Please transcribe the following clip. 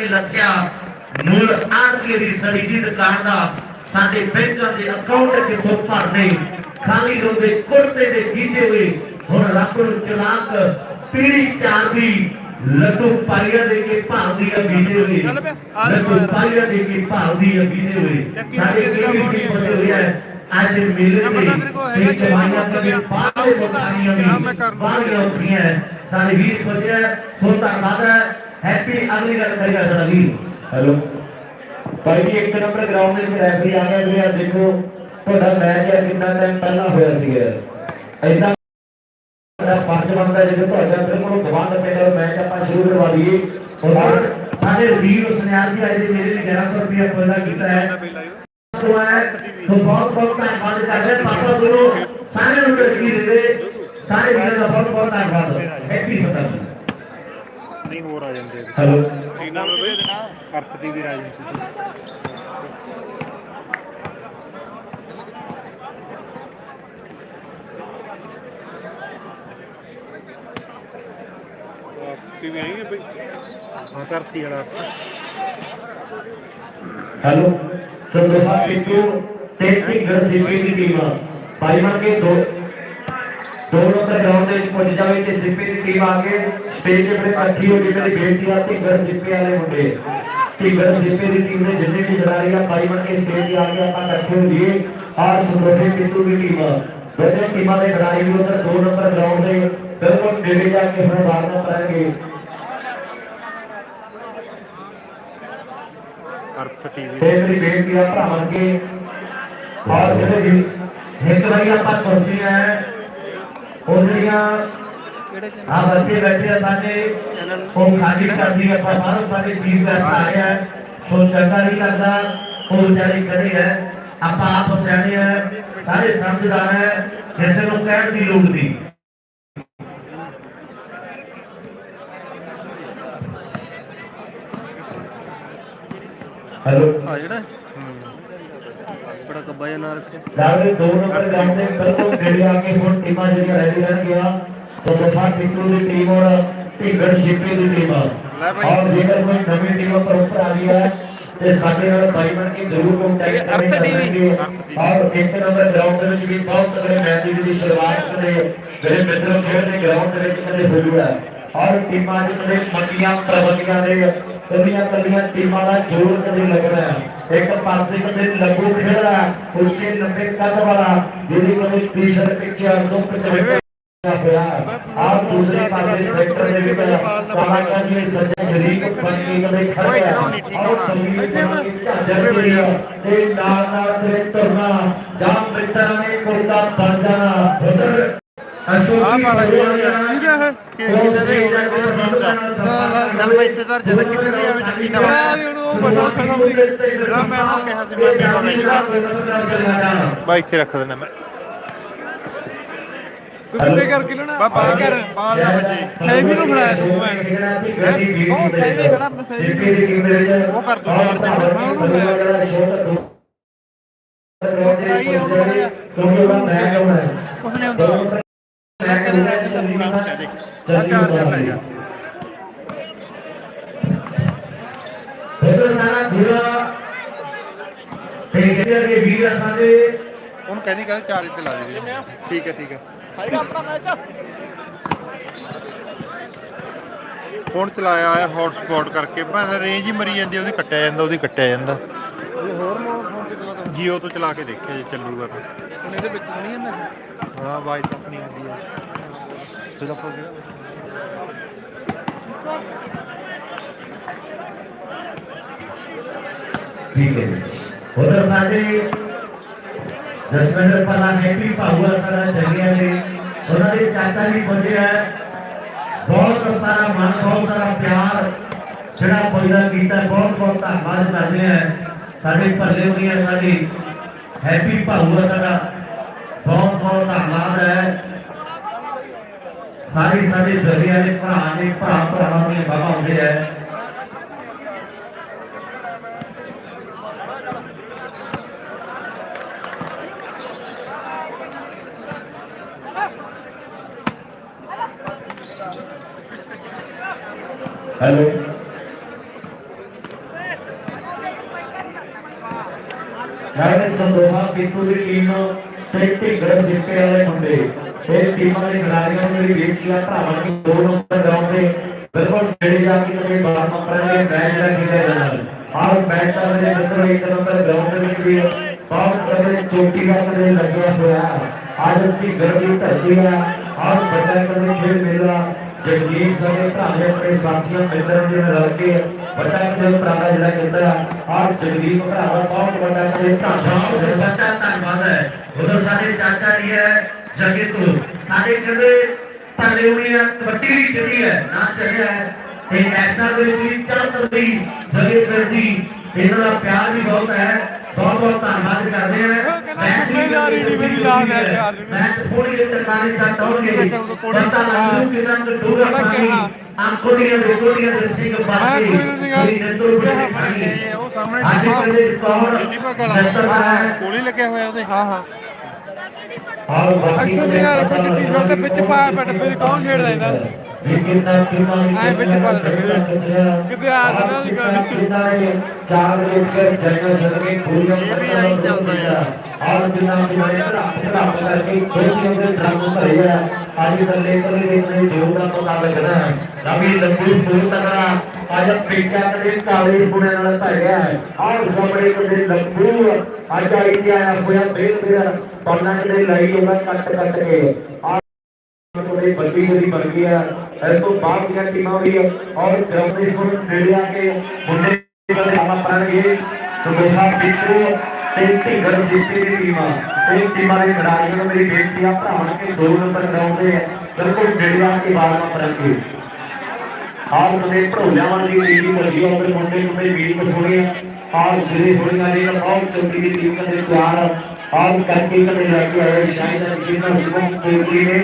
ਕਰਕੇ ਲੱਥਿਆ ਮੂਲ ਆੜਕੇ ਦੀ ਸੜੀ ਦੀ ਦੁਕਾਨ ਦਾ ਸਾਡੇ ਬੈਂਕਾਂ ਦੇ ਅਕਾਊਂਟ ਕਿੱਥੋਂ ਭਰਨੇ? ਖਾਲੀ ਰੋਦੇ ਕੁੜਤੇ ਦੇ ਕੀਤੇ ਹੋਏ ਹੁਣ ਰੱਬ ਨੂੰ ਚਲਾਕ ਪੀੜੀ ਚਾਰ ਦੀ ਲੱਡੂ ਪਾਈਆ ਦੇ ਕੇ ਭਾਲਦੀ ਆ ਬੀਜੇ ਹੋਏ ਲੱਡੂ ਪਾਈਆ ਦੇ ਕੇ ਭਾਲਦੀ ਆ ਬੀਜੇ ਹੋਏ ਸਾਡੇ ਕਿਹੜੀ ਵੀ ਪਤੇ ਹੋਇਆ ਅੱਜ ਦੇ ਮੇਲੇ ਤੇ ਇਹ ਜਵਾਨਾਂ ਕਦੇ ਬਾਹਰੇ ਬਤਾਨੀਆਂ ਵੀ ਬਾਹਰੀਆਂ ਉੱਠੀਆਂ। ਸਾਡੇ ਵੀਰ ਬਚਿਆ ਸੋ ਧੰਨਵਾਦ ਹੈ ਹੈਪੀ ਅਗਲੀ ਗੱਲ ਕਰੀਆ ਸਾਡਾ ਵੀਰ। ਭਾਈ ਜੀ, ਇੱਕ ਨੰਬਰ ਗਰਾਊਂਡ ਦੇ ਵਿੱਚ ਰੈਫਰੀ ਆ ਗਿਆ ਵੀਰੇ ਆ ਦੇਖੋ, ਤੁਹਾਡਾ ਮੈਚ ਹੈ ਕਿੰਨਾ ਟਾਈਮ ਪਹਿਲਾਂ ਹੋਇਆ ਸੀਗਾ। ਐਦਾਂ ਤੁਹਾਡਾ ਫਰਜ਼ ਬਣਦਾ, ਜਦੋਂ ਤੁਹਾਡਾ ਬਿਲਕੁਲ ਗਵਾਂਡ ਪਿੰਡ ਮੈਚ ਆਪਾਂ ਸ਼ੁਰੂ ਕਰਵਾ ਦਈਏ ਔਰ ਸਾਡੇ ਵੀਰ ਸੁਨਿਆਰ ਜੀ ਅੱਜ ਦੇ ਮੇਰੇ ਲਈ 1100 ਰੁਪਏ ਪੈਦਾ ਕੀਤਾ ਹੈ। ਤੋਂ ਹੈ ਸੋ ਬਹੁਤ ਬਹੁਤ ਧੰਨਵਾਦ ਕਰਦੇ ਪਾਪਾ, ਸੁਣੋ ਸਾਰੇ ਨੂੰ ਤਰੱਕੀ ਦੇ ਸਾਰੇ ਵੀਰਾਂ ਦਾ ਬਹੁਤ ਬਹੁਤ ਧੰਨਵਾਦ। ਹੈਪੀ ਫਤਿਹ ਜਾਂਦੇ ਹੈਲੋ। ਇਹਨਾਂ ਨੂੰ ਦੇ ਦੇਣਾ? ਕਰਤ ਦੀ ਵੀ ਰਾਜੀ ਸੀ। ਕਰਤੀ ਵੀ ਆਈ ਬਈ। ਹਾਂ ਕਰਤੀ ਵਾਲਾ ਹੈਲੋ। ਸੰਦੋਹਾ ਪਿੰਟੂ ਤੇ ਫਿੰਗਰ ਸਿੱਪੀ ਦੀ ਟੀਮ ਭਾਈ ਬਣ ਕੇ ਦੋ ਦੋ ਨੰਬਰ ਗਰਾਊਂਡ ਦੇ ਵਿੱਚ ਪਹੁੰਚ ਜਾਵੇ ਤੇ ਸਿੱਪੀ ਦੀ ਟੀਮ ਆ ਕੇ ਸਟੇਜ ਤੇ ਆਪਣੇ ਇਕੱਠੀ ਹੋ ਕੇ ਮੇਰੀ ਬੇਨਤੀ ਆ ਫਿੰਗਰ ਸਿੱਪੀ ਵਾਲੇ ਮੁੰਡੇ। ਫਿੰਗਰ ਸਿੱਪੀ ਦੀ ਟੀਮ ਦੇ ਜਿੰਨੇ ਵੀ ਖਿਡਾਰੀ ਆ ਭਾਈ ਬਣ ਕੇ ਸਟੇਜ ਤੇ ਆ ਕੇ ਆਪਾਂ ਇਕੱਠੇ ਹੋ ਜਾਈਏ। ਆ ਸੰਦੋਹਾ ਪਿੰਟੂ ਦੀ ਟੀਮ ਦੋਨੇ ਟੀਮਾਂ ਦੇ ਖਿਡਾਰੀ ਵੀ ਉਧਰ ਦੋ ਨੰਬਰ ਗਰਾਊਂਡ ਦੇ ਬਿਲਕੁਲ ਨੇੜੇ ਜਾ ਕੇ ਆਪਣੇ ਵਾਰਨਾ ਕਰਾਂਗੇ ਕਰਤ ਟੀਵੀ ਤੇ ਮੇਰੀ ਬੇਨਤੀ ਆ ਭਰਾਵਾਂ ਕੇ ਔਰ ਜਿਹੜੇ ਇੱਕ ਵਾਰੀ ਆਪਾਂ ਕੁਰਸੀ ਹੈ ਉਹ ਜਿਹੜੀਆਂ ਆ ਬੱਚੇ ਬੈਠੇ ਸਾਡੇ, ਉਹ ਖਾਲੀ ਕਰਦੀ ਆਪਾਂ ਬਾਹਰੋਂ ਸਾਡੇ ਚੀਜ਼ ਦਾ ਆ ਸੋ ਚੰਗਾ ਨਹੀਂ ਲੱਗਦਾ, ਉਹ ਵਿਚਾਰੇ ਖੜੇ ਹੈ ਆਪਾਂ ਆਪ ਸਿਆਣੇ ਆ, ਸਾਰੇ ਸਮਝਦਾਰ ਹੈ ਕਿਸੇ ਨੂੰ ਕਹਿਣ ਦੀ ਲੋੜ ਨਹੀਂ। ਹੈਲੋ। ਆ ਜਿਹੜਾ? ਬੜਾ ਕੱਬਾ ਜਿਹਾ ਨਾਂ ਰੱਖਿਆ ਲਾਗੇ ਦੋ ਨੰਬਰ ਗਰਾਊਂਡ ਦੇ ਬਿਲਕੁਲ ਨੇੜੇ ਆ ਕੇ ਹੁਣ ਟੀਮਾਂ ਜਿਹੜੀਆਂ ਰਹਿ ਰਹਿਣਗੀਆਂ ਸੋਫਾ ਟਿੱਕੂ ਦੀ ਟੀਮ ਔਰ ਢਿੰਗੜ ਸ਼ਿਪੇ ਦੀ ਟੀਮ। ਔਰ ਜੇਕਰ ਕੋਈ ਨਵੀਂ ਟੀਮ ਉੱਪਰ ਉੱਪਰ ਆ ਗਈ ਹੈ ਤੇ ਸਾਡੇ ਨਾਲ ਭਾਈ ਬਣ ਕੇ ਜ਼ਰੂਰ ਕੰਟੈਕਟ ਕਰਨਗੇ ਔਰ ਇੱਕ ਨੰਬਰ ਗਰਾਊਂਡ ਦੇ ਵਿੱਚ ਵੀ ਬਹੁਤ ਤਗੜੇ ਮੈਚ ਦੀ ਜਿਹੜੀ ਸ਼ੁਰੂਆਤ ਕਦੇ ਜਿਹੜੇ ਮਿੱਤਰ ਖੇਡਦੇ ਗਰਾਊਂਡ ਦੇ ਵਿੱਚ ਕਦੇ ਹੋਈ ਹੈ। ਔਰ ਟੀਮਾਂ ਦੇ ਕਦੇ ਮੰਡੀਆਂ ਪ੍ਰਬੰਧੀਆਂ ਦੇ ਕੱਲੀਆਂ ਕੱਲੀਆਂ ਟੀਮਾਂ ਦਾ ਜ਼ੋਰ ਕਦੇ ਲੱਗਣਾ ਹੈ। ਇੱਕ ਪਾਸੇ ਕਦੇ ਲੱਗੂ ਖੇਡਦਾ ਉੱਚੇ ਲੰਬੇ ਕੱਦ ਵਾਲਾ ਜਿਹਦੀ ਕਦੇ ਟੀ-ਸ਼ਰਟ ਪਿੱਛੇ 895 ਪਿਆ ਆਪ ਦੂਸਰੇ ਪਾਸੇ ਸੈਕਟਰ ਦੇ ਵਿੱਚ ਕਾਲਾ ਕਾਲੀ ਸੱਜਾ ਸ਼ਰੀਕ ਬਣ ਕੇ ਕਦੇ ਖੜਾ ਹੈ ਔਰ ਸੰਗੀਤ ਬਣ ਕੇ ਝਾਂਜਰ ਪਈ ਹੈ ਤੇ ਨਾਲ ਨਾਲ ਤੇ ਤੁਰਨਾ ਜਾਂ ਮਿੱਤਰਾਂ ਹੈ ਇਹ? ਦੇ ਦੇ ਚੱਲ ਬਈ ਇੱਥੇ ਧਰ ਜਦ ਕਿਤੇ ਵੀ ਆਵੇ ਚੱਕੀ ਨਾ ਜਿਹੜਾ ਮੈਂ ਉਹਨੂੰ ਕਿਹਾ ਸੀ ਮੈਂ ਪੀਵਾ ਵਿੱਚ ਬਾਈ ਇੱਥੇ ਰੱਖ ਦੇਣਾ ਮੈਂ। ਤੂੰ ਕਿੱਥੇ ਕਰ ਕੇ ਲੈਣਾ ਬਾਬਾ ਕਰ। ਬਾਹਰ ਨਾ ਵੱਜੇ। ਸੈਮੀ ਨੂੰ ਫੜਾਇਆ ਤੂੰ ਮੈਂ। ਉਹ ਸੈਮੀ ਖੜਾ ਮੈਂ ਸੈਮੀ ਦੀ ਦੇ ਉਹ ਕਰ ਦੋ ਯਾਰ ਤੇ ਮੈਂ ਉਹਨੂੰ ਕਿਉਂਕਿ ਉਹ ਮੈਚ ਹੋਣਾ ਹੈ ਕੁਛ ਨਹੀਂ ਹੁੰਦਾ। ਕਹਿੰਦਾ ਕਿ ਪੂਰਾ ਹੋ ਗਿਆ ਦੇਖ। ਆ ਚਾਰ ਚਾਰ ਲੈ ਜਾ। ਉਧਰ ਸਾਰਾ ਪੂਰਾ ਤੇ ਜਿਹੜੇ ਦੇ ਵੀਰ ਅਸਾਂ ਦੇ ਉਹਨੂੰ ਕਹਿੰਦੀ ਕਹਿੰਦੇ ਚਾਰ ਇੱਥੇ ਲਾ ਦੇ ਠੀਕ ਹੈ ਠੀਕ ਹੈ। ਹੁਣ ਚਲਾਇਆ ਆ ਹੌਟਸਪੌਟ ਕਰਕੇ। ਭਾਵੇਂ ਰੇਂਜ ਹੀ ਮਰੀ ਜਾਂਦੀ ਉਹਦੀ ਕੱਟਿਆ ਜਾਂਦਾ ਉਹਦੀ ਕੱਟਿਆ ਜਾਂਦਾ। ਹੋਰ ਫੋਨ ਜੀਓ ਤੋਂ ਚਲਾ ਕੇ ਦੇਖਿਆ ਜੇ ਚੱਲੂਗਾ ਤਾਂ। ਹੁਣ ਇਹਦੇ ਵਿੱਚ ਨਹੀਂ ਆਉਂਦਾ ਹਾਂ ਬਾਈ ਤਾਂ ਆਪਣੀ ਆਉਂਦੀ ਆ। ਚਲੋ ਆਪਾਂ ਜਿਹੜਾ ਠੀਕ ਹੈ ਉਧਰ ਸਾਡੇ ਜਸਵਿੰਦਰ ਪਲਾ ਹੈਪੀ ਭਾਊਆ ਸਾਰਾ ਜਗਿਆ ਨੇ ਉਹਨਾਂ ਦੇ ਚਾਚਾ ਜੀ ਬੰਦੇ ਆ। ਬਹੁਤ ਸਾਰਾ ਮਨ ਬਹੁਤ ਸਾਰਾ ਪਿਆਰ ਜਿਹੜਾ ਪੈਦਾ ਕੀਤਾ ਬਹੁਤ ਬਹੁਤ ਧੰਨਵਾਦ ਕਰਦੇ ਆ। ਸਾਡੇ ਭੱਲੇ ਹੋਈਆਂ ਸਾਡੀ ਹੈਪੀ ਭਾਊਆ ਸਾਡਾ। ਬਹੁਤ ਬਹੁਤ ਧੰਨਵਾਦ ਹੈ। ਸਾਰੇ ਸਾਡੇ ਦਰਿਆ ਦੇ ਭਰਾ ਨੇ, ਭਰਾ ਭਰਾਵਾਂ ਦੀਆਂ ਬਾਬਾ ਹੁੰਦੇ ਆ ਹੈਲੋ। ਲਾਇਨ ਸੰਦੋਹਾ ਕਿਤੂ ਦੀ ਟੀਮ ਤੇ ਢਿੰਗਰ ਸਿੱਕੇ ਵਾਲੇ ਮੁੰਡੇ। ਇਹ ਟੀਮਾਂ ਦੇ ਖਿਡਾਰੀਆਂ ਨੂੰ ਮੇਰੀ ਬੇਨਤੀ ਆ ਭਰਾਵਾਂ ਦੀ ਦੋ ਨੰਬਰ ਗਰਾਊਂਡ ਦੇ ਬਿਲਕੁਲ ਨੇੜੇ ਜਾ ਕੇ ਤੇ ਬਾਹਰ ਨੰਬਰਾਂ ਦੇ ਮੈਚ ਦਾ ਖੇਡਿਆ ਜਾਣਾ ਆਹ ਮੈਚ ਦਾ ਮੇਰੇ ਮਿੱਤਰੋ ਇੱਕ ਨੰਬਰ ਗਰਾਊਂਡ ਦੇ ਵਿੱਚ ਵੀ ਬਹੁਤ ਕਦੇ ਚੋਟੀ ਦਾ ਕਦੇ ਲੱਗਿਆ ਹੋਇਆ। ਅੱਜ ਦੀ ਗਰਮੀ ਧਰਤੀ ਆ, ਆਹ ਵੱਡਾ ਕਦੇ ਖੇਡ ਮੇਲਾ। ਜਗਦੀਪ ਸਾਰੇ ਭਰਾ ਦੇ ਆਪਣੇ ਸਾਥੀਆਂ ਮਿੱਤਰਾਂ ਦੇ ਨਾਲ ਰਲ ਕੇ ਵੱਡਾ ਕਦੇ ਭਰਾ ਜਿਹੜਾ ਕਹਿੰਦਾ ਆਹ ਜਗਦੀਪ ਭਰਾ ਦਾ ਬਹੁਤ ਵੱਡਾ ਕਦੇ ਧੰਨਵਾਦ ਵੱਡਾ ਧੰਨਵਾਦ ਹੈ। ਉਧਰ ਸਾਡੇ ਚਾਚਾ ਜੀ ਹੈ ਜਗੇ ਤੋਂ ਸਾਡੇ ਕਹਿੰਦੇ ਥੱਲੇ ਹੋਣੀ ਹੈ ਕਬੱਡੀ ਵੀ ਜਿਹੜੀ ਹੈ ਨਾ ਚੱਲਿਆ ਹੈ। ਤੇ ਨੈਸ਼ਨਲ ਦੇ ਵਿੱਚ ਵੀ ਚੜ੍ਹਤ ਦੀ ਜਗੇ ਫਿਰਦੀ ਇਹਨਾਂ ਦਾ ਪਿਆਰ ਵੀ ਬਹੁਤ ਹੈ। ਬਹੁਤ ਬਹੁਤ ਧੰਨਵਾਦ ਕਰਦੇ ਹਾਂ ਮੈਂ ਜ਼ਿੰਮੇਵਾਰੀ ਨਹੀਂ ਮੇਰੀ ਯਾਦ ਹੈ। ਯਾਰ। ਮੈਂ ਥੋੜੀ ਜਿਹੀ ਟਕਾਣੇ ਦਾ ਟੌਰ ਕੇ ਪਤਾ ਲੱਗੂ ਕਿ ਨਾ ਡੂਰਾ ਪਾਣੀ ਆਂਕੋੜੀਆਂ ਦੇ ਕੋੜੀਆਂ ਦੇ ਸਿੰਘ ਬਾਕੀ ਕੋਈ ਨੰਦੁਰ ਬਣੇ ਉਹ ਸਾਹਮਣੇ ਅੱਜ ਕੱਲੇ ਕੌਣ ਨੰਤਰ ਹੈ ਕੋਲ ਲੱਗਿਆ ਹੋਇਆ ਉਹਦੇ ਹਾਂ ਹਾਂ ਆਹ ਬਾਕੀ ਜੀ, ਟੀ-ਸ਼ਰਟ ਦੇ ਵਿੱਚ ਪਾਇਆ ਬੈਠਾ, ਕੌਣ ਛੇੜਦਾ ਇਹਦਾ? ਐਂ ਵਿੱਚ ਪਾ। ਕਿਤੇ ਆ ਨਾ ਗੱਲ। ਨੇ ਚਾਰ ਲੋਕ ਕੇ ਜੰਗਲ ਛੱਡ ਕੇ ਪੂਰੀਆਂ ਐਂ ਚੱਲਦਾ ਯਾਰ। ਆਹ ਜਿੰਨਾ ਕਿਨਾਰੇ ਧੜਾਮ ਧੜਾਮ ਕਰਕੇ ਖੇਤੀਆਂ ਦੇ ਡਰਮ ਭਰੇ ਆ ਅੱਜ ਕੱਲੇ ਕੱਲੇ ਦੇ ਆਪਣੇ ਜੀਵ ਦਾ ਪਤਾ ਲੱਗਣਾ ਹੈ ਨਵੀਂ ਲੰਬੂ ਬਹੁਤ ਤਕੜਾ ਅੱਜ ਪੇਚਾ ਕਦੇ ਕਾਲੇ ਬੁਣੇ ਨਾਲ ਭਰਿਆ ਹੈ ਆਹ ਸਾਹਮਣੇ ਕਦੇ ਲੰਬੂ ਅੱਜ ਆਈ ਤੇ ਆਇਆ ਹੋਇਆ ਬੇਲ ਬੇਲ ਪੌਣਾ ਕਦੇ ਲਈ ਉਹਦਾ ਕੱਟ ਕੱਟ ਕੇ ਆਹ ਕੋਈ ਬੱਦੀ ਜਿਹੜੀ ਬਣ ਗਈ ਹੈ ਇਸ ਤੋਂ ਬਾਅਦ ਦੀਆਂ ਟੀਮਾਂ ਵੀ ਔਰ ਗਰਾਊਂਡ ਦੇ ਕੋਲ ਨੇੜੇ ਆ ਕੇ ਮੁੰਡੇ ਕਦੇ ਆਪ ਪੜਨਗੇ ਸੁਬੇਹਾ ਬਿੱਟੂ ਤੇ ਢਿੰਗਰ ਸੀਪੀ ਦੀ ਟੀਮਾਂ ਇਹ ਟੀਮਾਂ ਦੇ ਖਿਡਾਰੀਆਂ ਨੂੰ ਮੇਰੀ ਬੇਨਤੀ ਆ ਭਰਾਵਾਂ ਕੇ ਦੋ ਨੰਬਰ ਗਰਾਊਂਡ ਦੇ ਬਿਲਕੁਲ ਨੇੜੇ ਆ ਕੇ ਬਾਲਮਾ ਪੜਨਗੇ ਆਪ ਨੇ ਭੜੋਲਿਆਂ ਵਾਲੀ ਦੀ ਟੀਮ ਲੱਗੀ ਆਪਣੇ ਮੁੰਡੇ ਨੂੰ ਮੇਰੀ ਵੀਰ ਪਛੋੜੇ ਆਪ ਸਿਰੇ ਹੋਣੀਆਂ ਨੇ ਬਹੁਤ ਚੰਗੀ ਦੀ ਟੀਮ ਕਦੇ ਤਿਆਰ ਆਪ ਕਰਕੇ ਕਦੇ ਲੈ ਕੇ ਆਏ ਸ਼ਾਇਦ ਜਿੰਨਾ ਸੁਭਮ ਕੋਟਲੀ ਨੇ